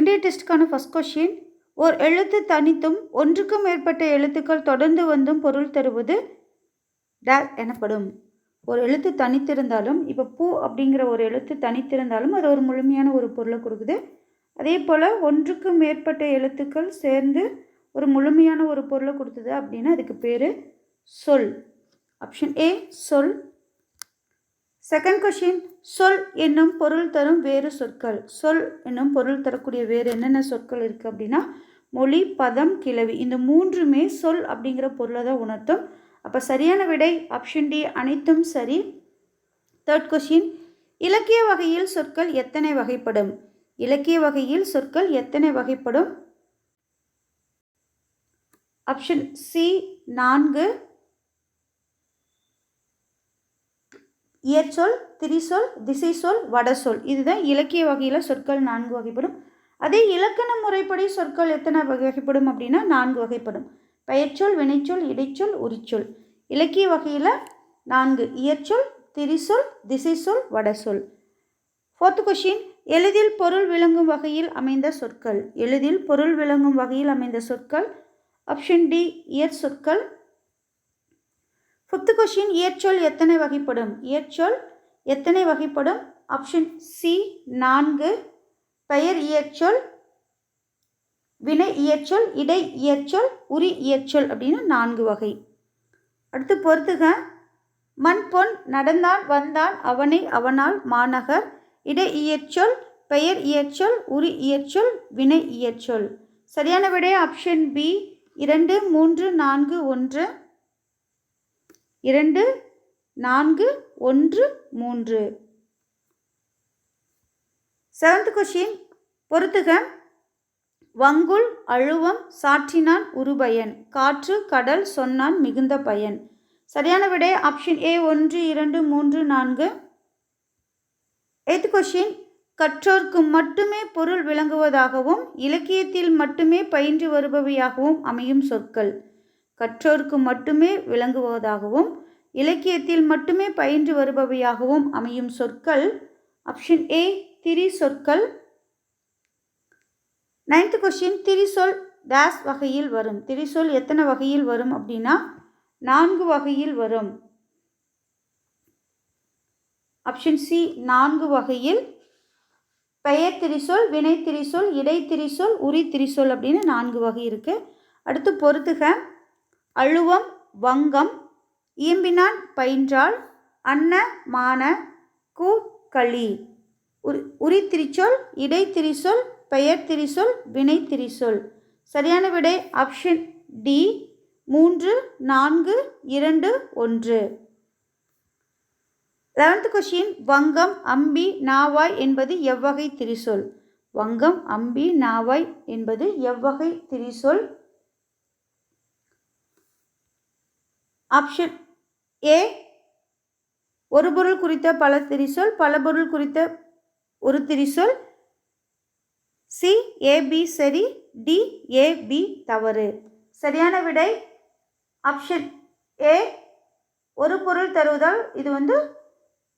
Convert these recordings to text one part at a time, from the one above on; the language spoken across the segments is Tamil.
இன்றைய டெஸ்ட்டுக்கான ஃபஸ்ட் கொஷின் ஓர் எழுத்து தனித்தும் ஒன்றுக்கும் மேற்பட்ட எழுத்துக்கள் தொடர்ந்து வந்தும் பொருள் தருவது டேஸ் எனப்படும். ஒரு எழுத்து தனித்திருந்தாலும் இப்போ பூ அப்படிங்கிற ஒரு எழுத்து தனித்திருந்தாலும் அது ஒரு முழுமையான ஒரு பொருளை கொடுக்குது. அதே போல் ஒன்றுக்கும் மேற்பட்ட எழுத்துக்கள் சேர்ந்து ஒரு முழுமையான ஒரு பொருளை கொடுத்தது அப்படின்னா அதுக்கு பேர் சொல். ஆப்ஷன் ஏ சொல். செகண்ட் கொஷின் சொல் என்னும் பொருள் தரும் வேறு சொற்கள். சொல் என்னும் பொருள் தரக்கூடிய வேறு என்னென்ன சொற்கள் இருக்குது அப்படின்னா மொழி பதம் கிளவி இந்த மூன்றுமே சொல் அப்படிங்கிற பொருளை தான் உணர்த்தும். அப்போ சரியான விடை ஆப்ஷன் டி அனைத்தும் சரி. தேர்ட் கொஷின் இலக்கிய வகையில் சொற்கள் எத்தனை வகைப்படும்? இலக்கிய வகையில் சொற்கள் எத்தனை வகைப்படும்? ஆப்ஷன் சி நான்கு. இயற்சொல் திரிசொல் திசை சொல் வடசொல். இதுதான் இலக்கிய வகையில் சொற்கள் நான்கு வகைப்படும். அதே இலக்கண முறைப்படி சொற்கள் எத்தனை வகைப்படும் அப்படின்னா நான்கு வகைப்படும். பெயர்ச்சொல் வினைச்சொல் இடைச்சொல் உரிச்சொல். இலக்கிய வகையில் நான்கு. இயற்சொல் திரிசொல் திசை சொல் வடசொல். ஃபோர்த் கொஷின் எளிதில் பொருள் விளங்கும் வகையில் அமைந்த சொற்கள். எளிதில் பொருள் விளங்கும் வகையில் அமைந்த சொற்கள். ஆப்ஷன் டி இயற் சொற்கள் ஃபிஃப்த்து கொஷின் இயற்சொல் எத்தனை வகைப்படும்? இயற்சொல் எத்தனை வகைப்படும்? ஆப்ஷன் சி நான்கு. பெயர் இயற்சொல் வினை இயற்சொல் இடை இயற்சொல் உரி இயற்சொல் அப்படின்னு நான்கு வகை. அடுத்து பொறுத்துக. மண் பொன் நடந்தான் வந்தான் அவனை அவனால் மாநகர். இடை இயற்சொல் பெயர் இயற்சொல் உரி இயற்சொல் வினை இயற்சொல். சரியான விடை ஆப்ஷன் பி இரண்டு மூன்று நான்கு ஒன்று. இரண்டு நான்கு ஒன்று மூன்று. செவன்த் கொஷின் பொறுத்துக வங்குள் அழுவம் சாற்றினான் உருபயன். காற்று கடல் சொன்னான் மிகுந்த பயன். சரியான விடை ஆப்ஷன் ஏ ஒன்று இரண்டு மூன்று நான்கு. எய்த் கொஷின் கற்றோர்க்கு மட்டுமே பொருள் விளங்குவதாகவும் இலக்கியத்தில் மட்டுமே பயின்று வருபவையாகவும் அமையும் சொற்கள். கற்றோருக்கு மட்டுமே விளங்குவதாகவும் இலக்கியத்தில் மட்டுமே பயின்று வருபவையாகவும் அமையும் சொற்கள் ஆப்ஷன் ஏ திரி சொற்கள் நைன்த் கொஷின் திரிசொல் டேஸ் வகையில் வரும். திரிசொல் எத்தனை வகையில் வரும் அப்படின்னா நான்கு வகையில் வரும். ஆப்ஷன் சி நான்கு வகையில். பெயர் திரிசொல் வினை திரிசொல் இடை திரிசொல் உரி திரிசொல் அப்படின்னு நான்கு வகை இருக்குது அடுத்து பொறுத்துக அழுவம் வங்கம் இயம்பினான் பயின்றால் அன்ன மான கு களி. உரி உரி திரிச்சொல் பெயர் திரிசொல் வினை திரிசொல் சரியான விடை ஆப்ஷன் டி மூன்று நான்கு இரண்டு ஒன்று. லெவன்த் கொஷின் வங்கம் அம்பி நாவாய் என்பது எவ்வகை திரிசொல்? வங்கம் அம்பி நாவாய் என்பது எவ்வகை திரிசொல்? ஆப்ஷன் ஏ ஒரு பொருள் குறித்த பல திரிசொல் பல பொருள் குறித்த ஒரு திரிசொல். சி ஏபி சரி. டி ஏபி தவறு. சரியான விடை? ஆப்ஷன் ஏ ஒரு பொருள் தருவதால் இது வந்து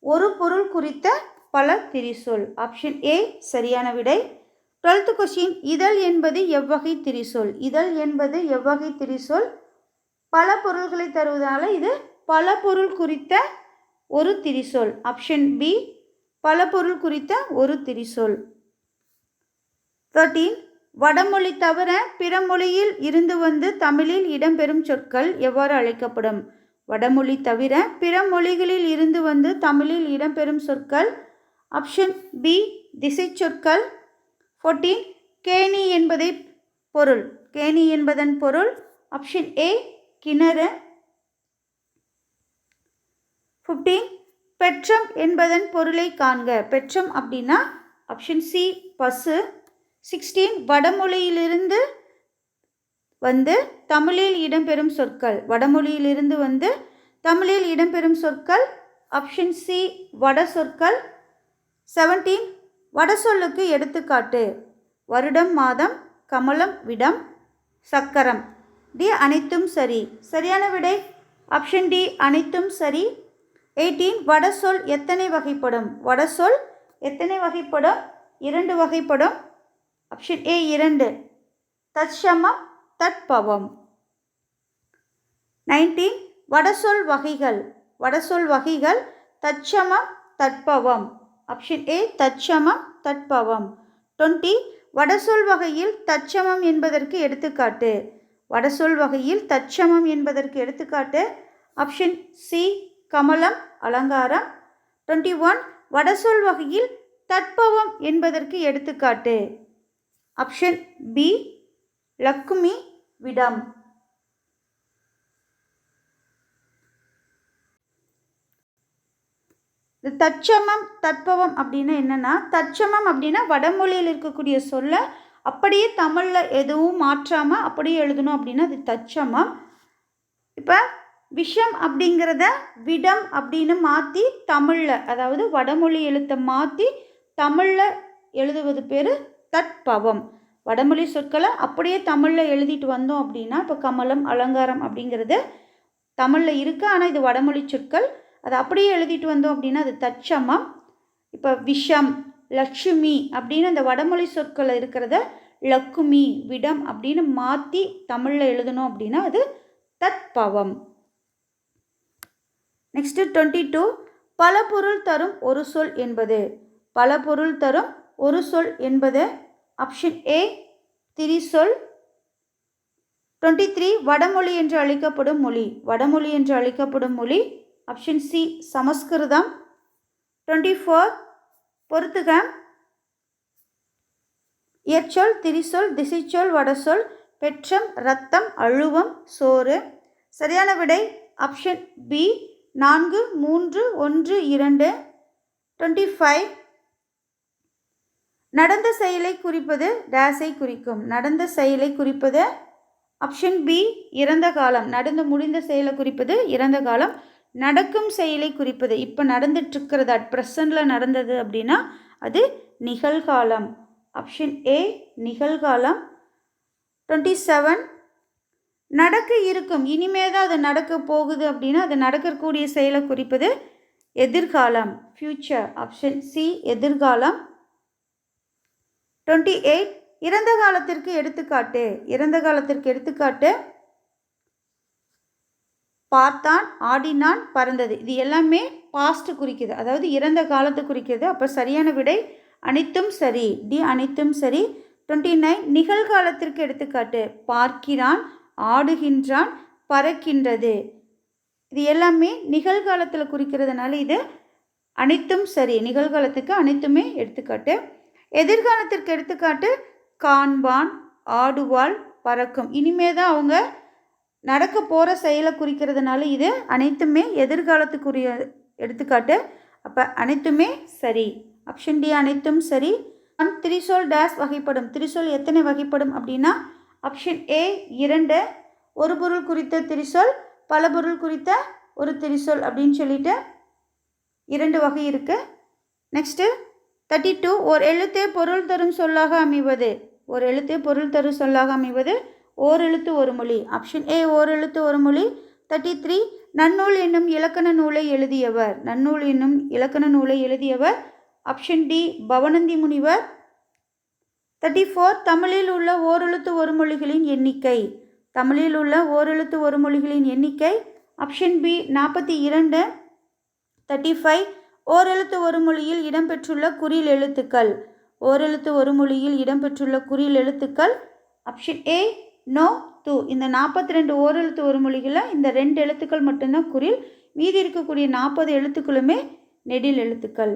ஒரு பொருள் குறித்த பல திரிசொல். ஆப்ஷன் ஏ சரியான விடை. டுவெல்த்து கொஷின் இதழ் என்பது எவ்வகை திரிசொல்? இதழ் என்பது எவ்வகை திரிசொல்? பல பொருள்களை தருவதால் இது பல பொருள் குறித்த ஒரு திரிசொல். ஆப்ஷன் பி பல பொருள் குறித்த ஒரு திரிசொல். தேர்ட்டீன் வடமொழி தவிர பிற மொழியில் இருந்து வந்து தமிழில் இடம்பெறும் சொற்கள் எவ்வாறு அழைக்கப்படும்? வடமொழி தவிர பிற மொழிகளில் இருந்து வந்து தமிழில் இடம்பெறும் சொற்கள். ஆப்ஷன் பி திசை சொற்கள் ஃபோர்டீன் கேணி என்பதை பொருள். கேணி என்பதன் பொருள். ஆப்ஷன் ஏ கிணறு. ஃபிஃப்டீன் பெற்றம் என்பதன் பொருளை காண்க. பெற்றம் அப்படின்னா ஆப்ஷன் சி பசு. சிக்ஸ்டீன் வடமொழியிலிருந்து வந்து தமிழில் இடம்பெறும் சொற்கள். வடமொழியிலிருந்து வந்து தமிழில் இடம்பெறும் சொற்கள். ஆப்ஷன் சி வட சொற்கள். செவன்டீன் வட சொல்லுக்கு எடுத்துக்காட்டு. வருடம் மாதம் கமலம் விடம் சக்கரம். டி அனைத்தும் சரி. சரியான விடை? ஆப்ஷன் டி அனைத்தும் சரி. எயிட்டீன் வட சொல் எத்தனை வகைப்படும்? வட சொல் எத்தனை வகைப்படும்? இரண்டு வகைப்படும். ஆப்ஷன் ஏ இரண்டு. தற்சமம் தட்பவம் நைன்டீன் வடசொல் வகைகள். வடசொல் வகைகள் தற்சமம் தட்பவம் ஆப்ஷன் ஏ தற்சமம் தட்பவம் டுவெண்ட்டி வடசொல் வகையில் தற்சமம் என்பதற்கு எடுத்துக்காட்டு. வடசொல் வகையில் தச்சமம் என்பதற்கு எடுத்துக்காட்டு ஆப்ஷன் சி கமலம் அலங்காரம். டுவெண்ட்டி ஒன் வடசொல் வகையில் தட்பவம் என்பதற்கு எடுத்துக்காட்டு. ஆப்ஷன் பி லக்குமி விடம். இந்த தச்சமம் தட்பவம் அப்படின்னா என்னென்னா தச்சமம் அப்படின்னா வடமொழியில் இருக்கக்கூடிய சொல்ல அப்படியே தமிழில் எதுவும் மாற்றாமல் அப்படியே எழுதணும் அப்படின்னா அது தச்சமம் இப்போ விஷம் அப்படிங்கிறத விடம் அப்படின்னு மாற்றி தமிழில் அதாவது வடமொழி எழுத்தை மாற்றி தமிழில் எழுதுவது பேர் தட்பவம் வடமொழி சொற்களை அப்படியே தமிழில் எழுதிட்டு வந்தோம் அப்படின்னா இப்போ கமலம் அலங்காரம் அப்படிங்கிறது தமிழில் இருக்குது ஆனால் இது வடமொழி சொற்கள். அதை அப்படியே எழுதிட்டு வந்தோம் அப்படின்னா அது தச்சமம் இப்போ விஷம் லக்ஷ்மி அப்படின்னு அந்த வடமொழி சொற்கள் இருக்கிறத லக்குமி விடம் அப்படின்னு மாற்றி தமிழில் எழுதணும் அப்படின்னா அது தத்பவம். நெக்ஸ்ட்டு டுவெண்ட்டி டூ பல பொருள் தரும் ஒரு சொல் என்பது. பல பொருள் தரும் ஒரு சொல் என்பது. ஆப்ஷன் ஏ திரிசொல். டுவெண்ட்டி த்ரீ வடமொழி என்று அழைக்கப்படும் மொழி. வடமொழி என்று அழைக்கப்படும் மொழி. Option C Sanskrit. Twenty four பொறுத்துக. இயற்சொல் திரிசொல் திசைச்சொல் வடசொல் பெற்றம் ரத்தம் அழுவம் சோறு. சரியான விடை ஆப்ஷன் பி நான்கு மூன்று ஒன்று இரண்டு டுவெண்ட்டி ஃபைவ் நடந்த செயலை குறிப்பது டேஸை குறிக்கும். நடந்த செயலை குறிப்பது ஆப்ஷன் பி இறந்த காலம். நடந்து முடிந்த செயலை குறிப்பது இறந்த காலம். நடக்கும் செயலை குறிப்பது. இப்போ நடந்துட்டுருக்கிறது அட் ப்ரெசண்டில் நடந்தது அப்படின்னா அது நிகழ்காலம். ஆப்ஷன் ஏ நிகழ்காலம். டுவெண்ட்டி செவன் நடக்க இருக்கும். இனிமே தான் அது நடக்க போகுது அப்படின்னா அது நடக்கக்கூடிய செயலை குறிப்பது எதிர்காலம். ஃப்யூச்சர் ஆப்ஷன் சி எதிர்காலம். டுவெண்ட்டி எயிட் இறந்த காலத்திற்கு எடுத்துக்காட்டு. இறந்த காலத்திற்கு எடுத்துக்காட்டு பார்த்தான் ஆடினான் பறந்தது. இது எல்லாமே பாஸ்ட் குறிக்குது. அதாவது இறந்த காலத்தை குறிக்கிறது அப்போ சரியான விடை அனைத்தும் சரி. டி அனைத்தும் சரி. டுவெண்ட்டி நைன் நிகழ்காலத்திற்கு எடுத்துக்காட்டு. பார்க்கிறான் ஆடுகின்றான் பறக்கின்றது. இது எல்லாமே நிகழ்காலத்தில் குறிக்கிறதுனால இது அனைத்தும் சரி. நிகழ்காலத்துக்கு அனைத்துமே எடுத்துக்காட்டு. எதிர்காலத்திற்கு எடுத்துக்காட்டு காண்பான் ஆடுவாள் பறக்கும். இனிமே தான் அவங்க நடக்க போகிற செயலை குறிக்கிறதுனால இது அனைத்துமே எதிர்காலத்துக்குரிய எடுத்துக்காட்டு. அப்போ அனைத்துமே சரி. ஆப்ஷன் டி அனைத்தும் சரி. அண்ட் திரிசோல் டேஸ் வகைப்படும். திரிசோல் எத்தனை வகைப்படும் அப்படின்னா ஆப்ஷன் ஏ இரண்டு ஒரு பொருள் குறித்த திரிசோல் பல பொருள் குறித்த ஒரு திரிசோல் அப்படின்னு சொல்லிட்டு இரண்டு வகை இருக்குது நெக்ஸ்ட்டு தேர்ட்டி டூ ஒரு எழுத்தே பொருள் தரும் சொல்லாக அமைவது. ஒரு எழுத்தே பொருள் தரும் சொல்லாக அமைவது ஓரெழுத்து ஒரு மொழி. ஆப்ஷன் ஏ ஓரெழுத்து ஒரு மொழி. தேர்ட்டி த்ரீ நன்னூல் என்னும் இலக்கண நூலை எழுதியவர். நன்னூல் என்னும் இலக்கண நூலை எழுதியவர். ஆப்ஷன் டி பவனந்தி முனிவர். தேர்ட்டி ஃபோர் தமிழில் உள்ள ஓரெழுத்து ஒரு மொழிகளின் எண்ணிக்கை. தமிழில் உள்ள ஓரெழுத்து ஒரு மொழிகளின் எண்ணிக்கை. ஆப்ஷன் பி நாற்பத்தி இரண்டு. தேர்ட்டி ஃபைவ் ஓரெழுத்து ஒரு மொழியில் இடம்பெற்றுள்ள குறில் எழுத்துக்கள். ஓரெழுத்து ஒரு மொழியில் இடம்பெற்றுள்ள குறில் எழுத்துக்கள். ஆப்ஷன் ஏ நோ து இந்த நாற்பத்தி ரெண்டு ஓரெழுத்து ஒரு மொழிகளில் இந்த ரெண்டு எழுத்துக்கள் மட்டும்தான் குறில் மீதி இருக்கக்கூடிய நாற்பது எழுத்துக்களுமே நெடில் எழுத்துக்கள்.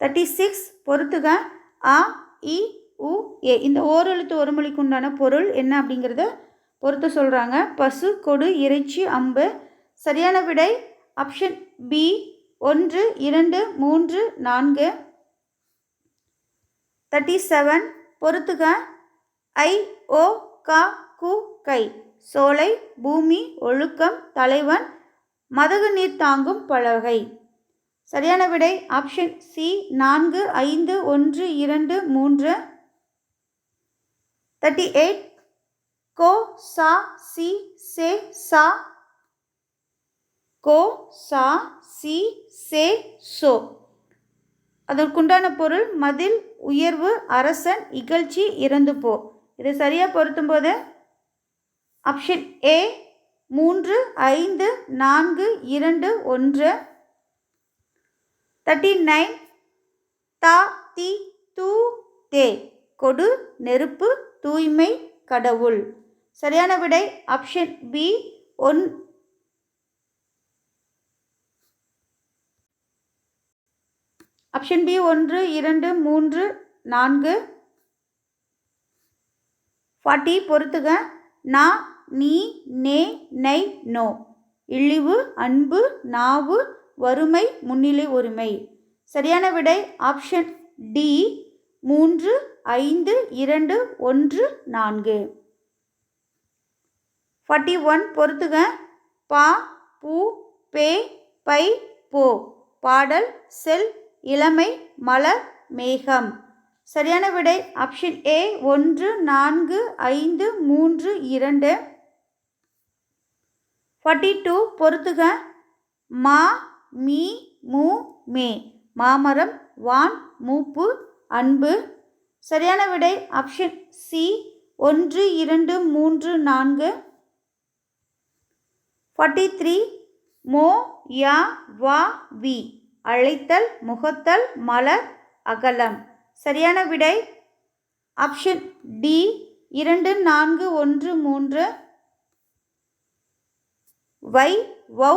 தேர்ட்டி சிக்ஸ் பொறுத்துக. அ இ உ ஏ. இந்த ஓரெழுத்து ஒரு மொழிக்கு உண்டான பொருள் என்ன அப்படிங்கிறத பொறுத்து சொல்கிறாங்க பசு கொடு இறைச்சி அம்பு. சரியான விடை ஆப்ஷன் பி ஒன்று இரண்டு மூன்று நான்கு. தேர்ட்டி செவன் பொறுத்துக. ஐ ஓ க கு கை. சோலை பூமி ஒழுக்கம் தலைவன் மதகு நீர் தாங்கும் பலகை. சரியான விடை ஆப்ஷன் சி நான்கு ஐந்து ஒன்று இரண்டு மூன்று. தேர்ட்டி எயிட் கோ சா சி சே சா. கோ சா சி சே சோ. அதற்குண்டான பொருள் மதில் உயர்வு அரசன் இகழ்ச்சி இறந்து போ இதை சரியாக பொருத்தும் போது ஆப்ஷன் ஏ மூன்று ஐந்து நான்கு இரண்டு ஒன்று. தேர்ட்டி நைன் தா தி தூ தே. கொடு நெருப்பு தூய்மை கடவுள். சரியான விடை option B one. Option B ஒன்று இரண்டு மூன்று நான்கு. பாட்டி பொறுத்துக. நா நீ நே நை நோ. இழிவு அன்பு நாவு வறுமை முன்னிலை ஒருமை சரியான விடை. Option D. மூன்று ஐந்து இரண்டு ஒன்று நான்கு. ஃபார்ட்டி ஒன் பொறுத்துக. பா பூ பே பை போ. பாடல் செல் இளமை மலர் மேகம். சரியான விடை. ஆப்ஷன் ஏ ஒன்று நான்கு ஐந்து மூன்று இரண்டு. ஃபார்ட்டி டூ பொறுத்துக. மா மீ மூ மே. மாமரம் வான் மூப்பு அன்பு. சரியான விடை. ஆப்ஷன் சி ஒன்று இரண்டு மூன்று நான்கு. ஃபார்ட்டி த்ரீ மோ யா வா வி. அழைத்தல் முகத்தல் மலர் அகலம். சரியான விடை? Option D. இரண்டு நான்கு ஒன்று மூன்று. வை வௌ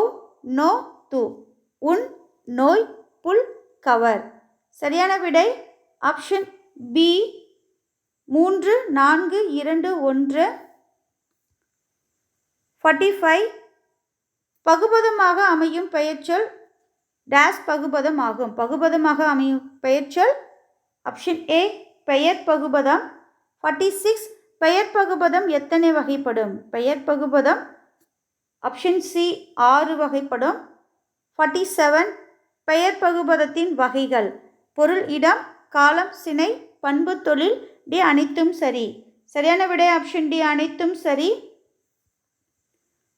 நோ து. உன் நோய் புல் கவர். சரியான விடை? Option B. மூன்று நான்கு இரண்டு ஒன்று. ஃபார்ட்டி ஃபைவ் பகுபதமாக அமையும் பெயர்ச்சொல் டேஸ் பகுபதம் ஆகும் பகுபதமாக அமையும் பெயர்ச்சொல் ஆப்ஷன் ஏ பெயர் பகுபதம். ஃபார்ட்டி சிக்ஸ் பெயர் பகுபதம் எத்தனை வகைப்படும்? பெயர் பகுபதம். ஆப்ஷன் சி ஆறு வகைப்படும். ஃபார்ட்டி செவன் பெயர் பகுபதத்தின் வகைகள். பொருள் இடம் காலம் சினை பண்பு தொழில் டி அனைத்தும் சரி. சரியான விடை ஆப்ஷன் டி அனைத்தும் சரி.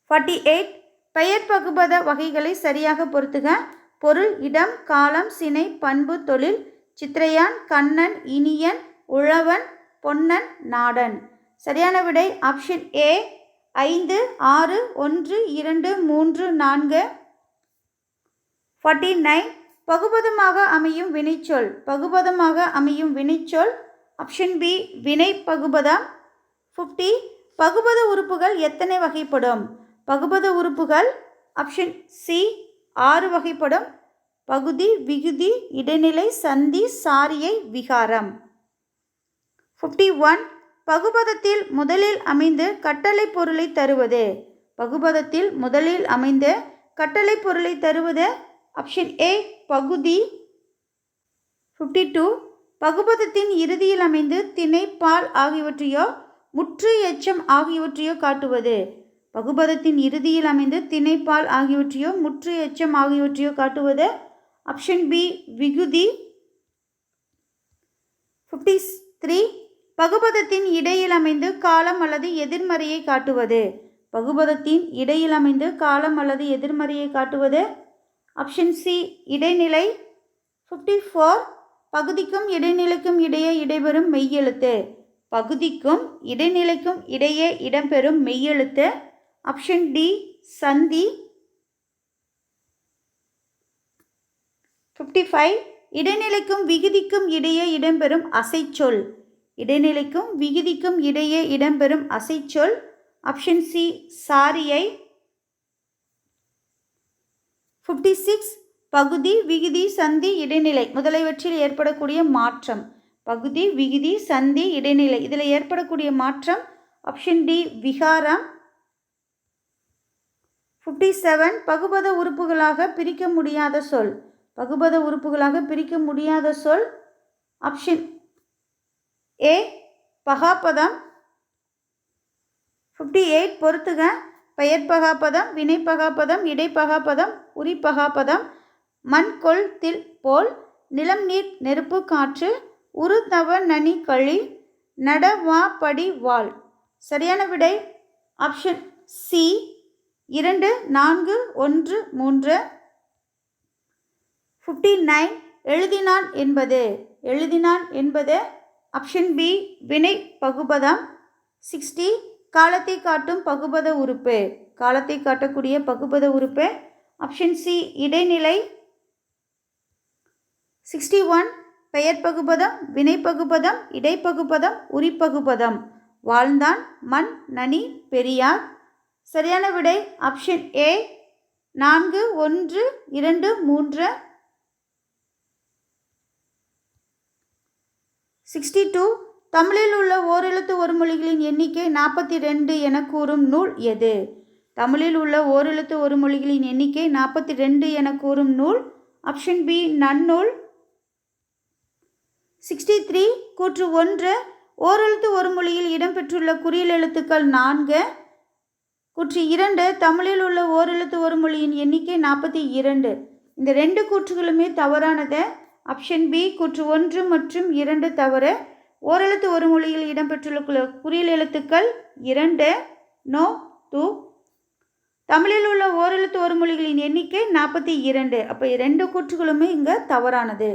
ஃபார்ட்டி எயிட் பெயர் பகுபத வகைகளை சரியாக பொறுத்துக பொருள் இடம் காலம் சினை பண்பு தொழில் சித்திரையான் கண்ணன் இனியன் உழவன் பொன்னன் நாடன். சரியான விடை ஆப்ஷன் ஏ ஐந்து ஆறு ஒன்று இரண்டு மூன்று நான்கு. ஃபார்ட்டி நைன் பகுபதமாக அமையும் வினைச்சொல். பகுபதமாக அமையும் வினைச்சொல். ஆப்ஷன் பி வினை பகுபதம். ஃபிஃப்டி பகுபத உறுப்புகள் எத்தனை வகைப்படும்? பகுபத உறுப்புகள் ஆப்ஷன் சி ஆறு வகைப்படும். பகுதி விகுதி இடைநிலை சந்தி சாரியை விகாரம். ஃபிஃப்டி ஒன் பகுபதத்தில் முதலில் அமைந்து கட்டளை பொருளை தருவது. பகுபதத்தில் முதலில் அமைந்து கட்டளை பொருளை தருவது ஆப்ஷன் ஏ பகுதி. ஃபிஃப்டி டூ பகுபதத்தின் இறுதியில் அமைந்து திணை பால் ஆகியவற்றையோ முற்று எச்சம் ஆகியவற்றையோ காட்டுவது. பகுபதத்தின் இறுதியில் அமைந்து திணைப்பால் ஆகியவற்றையோ முற்று எச்சம் ஆகியவற்றையோ காட்டுவது ஆப்ஷன் பி விகுதி. ஃபிஃப்டி த்ரீ பகுபதத்தின் இடையில் அமைந்து காலம் அல்லது எதிர்மறையை காட்டுவது. பகுபதத்தின் இடையில் அமைந்து காலம் அல்லது எதிர்மறையை காட்டுவது. ஆப்ஷன் சி இடைநிலை. ஃபிஃப்டி ஃபோர் பகுதிக்கும் இடைநிலைக்கும் இடையே இடைபெறும் மெய்யெழுத்து. பகுதிக்கும் இடைநிலைக்கும் இடையே இடம்பெறும் மெய்யெழுத்து. ஆப்ஷன் டி சந்தி. ஃபிஃப்டி ஃபைவ் இடைநிலைக்கும் விகுதிக்கும் இடையே இடம்பெறும் அசைச்சொல். இடைநிலைக்கும் விகுதிக்கும் இடையே இடம்பெறும் அசைச்சொல். ஆப்ஷன் சி சாரியை. ஃபிஃப்டி சிக்ஸ் பகுதி விகுதி சந்தி இடைநிலை. முதலியவற்றில் ஏற்படக்கூடிய மாற்றம். பகுதி விகுதி சந்தி இடைநிலை. இதில் ஏற்படக்கூடிய மாற்றம். ஆப்ஷன் டி விகாரம். ஃபிஃப்டி செவன் பகுபத உறுப்புகளாக பிரிக்க முடியாத சொல். பகுபத உறுப்புகளாக பிரிக்க முடியாத சொல் ஆப்ஷன் ஏ பகாப்பதம் ஃபிஃப்டி எயிட் பொறுத்துக. பெயர் பகாப்பதம் வினைப்பகாப்பதம் இடைப்பகாப்பதம் உரிப்பகாப்பதம் மண் கொள் தில் போல். நிலம் நீர் நெருப்பு காற்று. உரு தவ நனி கழி நட வா படி வாள். சரியான விடை? ஆப்ஷன் சி இரண்டு நான்கு ஒன்று மூன்று. ஃபிஃப்டி நைன் எழுதினான் என்பது. எழுதினான் என்பது ஆப்ஷன் பி வினை பகுபதம். சிக்ஸ்டி காலத்தை காட்டும் பகுபத உறுப்பு. காலத்தை காட்டக்கூடிய பகுபத உறுப்பு. ஆப்ஷன் சி இடைநிலை. சிக்ஸ்டி ஒன் பெயர் பகுபதம் வினை பகுபதம் இடைப்பகுபதம் உரிப்பகுபதம் வாழ்ந்தான் மண் நனி பெரியார். சரியான விடை ஆப்ஷன் ஏ நான்கு ஒன்று இரண்டு மூன்று சிக்ஸ்டி டூ தமிழில் உள்ள ஓரெழுத்து ஒரு மொழிகளின் எண்ணிக்கை நாற்பத்தி ரெண்டு என கூறும் நூல் எது? தமிழில் உள்ள ஓரெழுத்து ஒரு மொழிகளின் எண்ணிக்கை நாற்பத்தி ரெண்டு என கூறும் நூல் option B Nannul. Sixty three கூற்று ஒன்று ஓரெழுத்து ஒரு மொழியில் இடம்பெற்றுள்ள குறியல் எழுத்துக்கள் நான்கு. கூற்று இரண்டு தமிழில் உள்ள ஓரெழுத்து ஒரு மொழியின் எண்ணிக்கை நாற்பத்தி இரண்டு. இந்த ரெண்டு கூற்றுகளுமே தவறானது. ஆப்ஷன் பி கூற்று ஒன்று மற்றும் இரண்டு தவறு ஓரெழுத்து ஒரு மொழியில் இடம்பெற்றுள்ள குறியல் எழுத்துக்கள் இரண்டு நோ டூ தமிழில் உள்ள ஓரெழுத்து ஒரு மொழிகளின் எண்ணிக்கை நாற்பத்தி இரண்டு. அப்போ ரெண்டு கூற்றுகளுமே இங்கே தவறானது.